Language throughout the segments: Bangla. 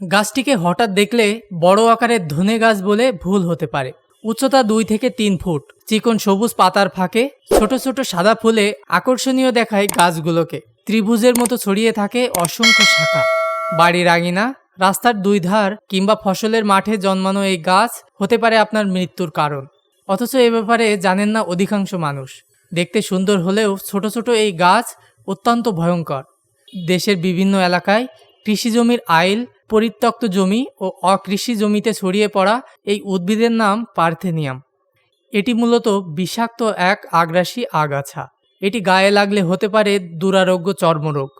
গাছটিকে হঠাৎ দেখলে বড় আকারের ধনে গাছ বলে ভুল হতে পারে। উচ্চতা দুই থেকে তিন ফুট, চিকন সবুজ পাতার ফাঁকে, ছোট ছোট সাদা ফুলে আকর্ষণীয় দেখায় গাছগুলোকে। ত্রিভুজের মতো ছড়িয়ে থাকে অসংখ্য শাখা। বাড়ির আঙিনা, রাস্তার দুই ধার কিংবা ফসলের মাঠে জন্মানো এই গাছ হতে পারে আপনার মৃত্যুর কারণ। অথচ এ ব্যাপারে জানেন না অধিকাংশ মানুষ। দেখতে সুন্দর হলেও ছোট ছোট এই গাছ অত্যন্ত ভয়ঙ্কর। দেশের বিভিন্ন এলাকায় কৃষি জমির আইল, পরিত্যক্ত জমি ও অকৃষি জমিতে ছড়িয়ে পড়া এই উদ্ভিদের নাম পার্থেনিয়াম। এটি মূলত বিষাক্ত এক আগ্রাসী আগাছা। এটি গায়ে লাগলে হতে পারে দুরারোগ্য চর্মরোগ।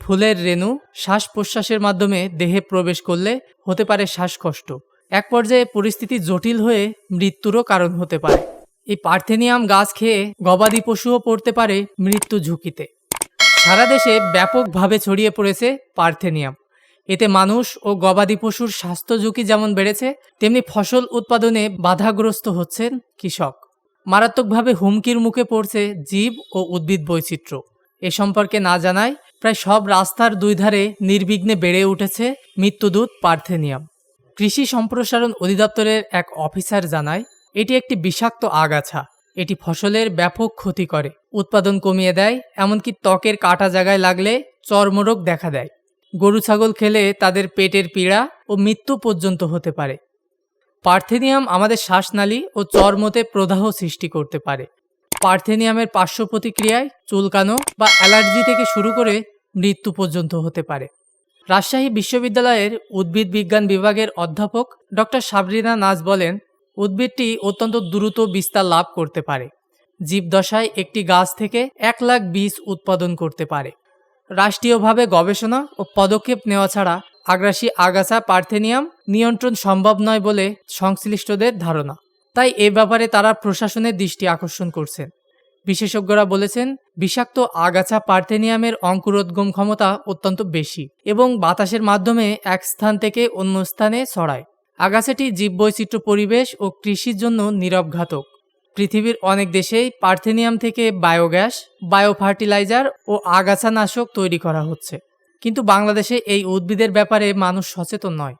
ফুলের রেণু শ্বাস প্রশ্বাসের মাধ্যমে দেহে প্রবেশ করলে হতে পারে শ্বাসকষ্ট। এক পর্যায়ে পরিস্থিতি জটিল হয়ে মৃত্যুরও কারণ হতে পারে। এই পার্থেনিয়াম গাছ খেয়ে গবাদি পশুও পড়তে পারে মৃত্যু ঝুঁকিতে। সারা দেশে ব্যাপকভাবে ছড়িয়ে পড়েছে পার্থেনিয়াম। এতে মানুষ ও গবাদি পশুর স্বাস্থ্য ঝুঁকি যেমন বেড়েছে, তেমনি ফসল উৎপাদনে বাধাগ্রস্ত হচ্ছেন কৃষক। মারাত্মকভাবে হুমকির মুখে পড়ছে জীব ও উদ্ভিদ বৈচিত্র্য। এ সম্পর্কে না জানায় প্রায় সব রাস্তার দুই ধারে নির্বিঘ্নে বেড়ে উঠেছে মৃত্যুদূত পার্থেনিয়াম। কৃষি সম্প্রসারণ অধিদপ্তরের এক অফিসার জানায়, এটি একটি বিষাক্ত আগাছা। এটি ফসলের ব্যাপক ক্ষতি করে। উৎপাদন কমিয়ে দেয়, এমনকি ত্বকের কাটা জায়গায় লাগলে চর্মরোগ দেখা দেয়। গরু ছাগল খেলে তাদের পেটের পীড়া ও মৃত্যু পর্যন্ত হতে পারে। পার্থেনিয়াম আমাদের শ্বাসনালী ও চর্মতে প্রদাহ সৃষ্টি করতে পারে। পার্থেনিয়ামের পার্শ্ব প্রতিক্রিয়ায় চুলকানো বা অ্যালার্জি থেকে শুরু করে মৃত্যু পর্যন্ত হতে পারে। রাজশাহী বিশ্ববিদ্যালয়ের উদ্ভিদ বিজ্ঞান বিভাগের অধ্যাপক ডক্টর সাবরিনা নাজ বলেন উদ্ভিদটি অত্যন্ত দ্রুত বিস্তার লাভ করতে পারে। জীবদশায় একটি গাছ থেকে এক লাখ বীজ উৎপাদন করতে পারে। রাষ্ট্রীয়ভাবে গবেষণা ও পদক্ষেপ নেওয়া ছাড়া আগ্রাসী আগাছা পার্থেনিয়াম নিয়ন্ত্রণ সম্ভব নয় বলে সংশ্লিষ্টদের ধারণা। তাই এ ব্যাপারে তারা প্রশাসনের দৃষ্টি আকর্ষণ করছেন। বিশেষজ্ঞরা বলেছেন, বিষাক্ত আগাছা পার্থেনিয়ামের অঙ্কুরোদ্গম ক্ষমতা অত্যন্ত বেশি এবং বাতাসের মাধ্যমে এক স্থান থেকে অন্য স্থানে ছড়ায়। আগাছাটি জীববৈচিত্র্য পরিবেশ ও কৃষির জন্য নীরব ঘাতক। পৃথিবীর অনেক দেশেই পার্থেনিয়াম থেকে বায়োগ্যাস বায়ো ফার্টিলাইজার ও আগাছানাশক তৈরি করা হচ্ছে। কিন্তু বাংলাদেশে এই উদ্ভিদের ব্যাপারে মানুষ সচেতন নয়।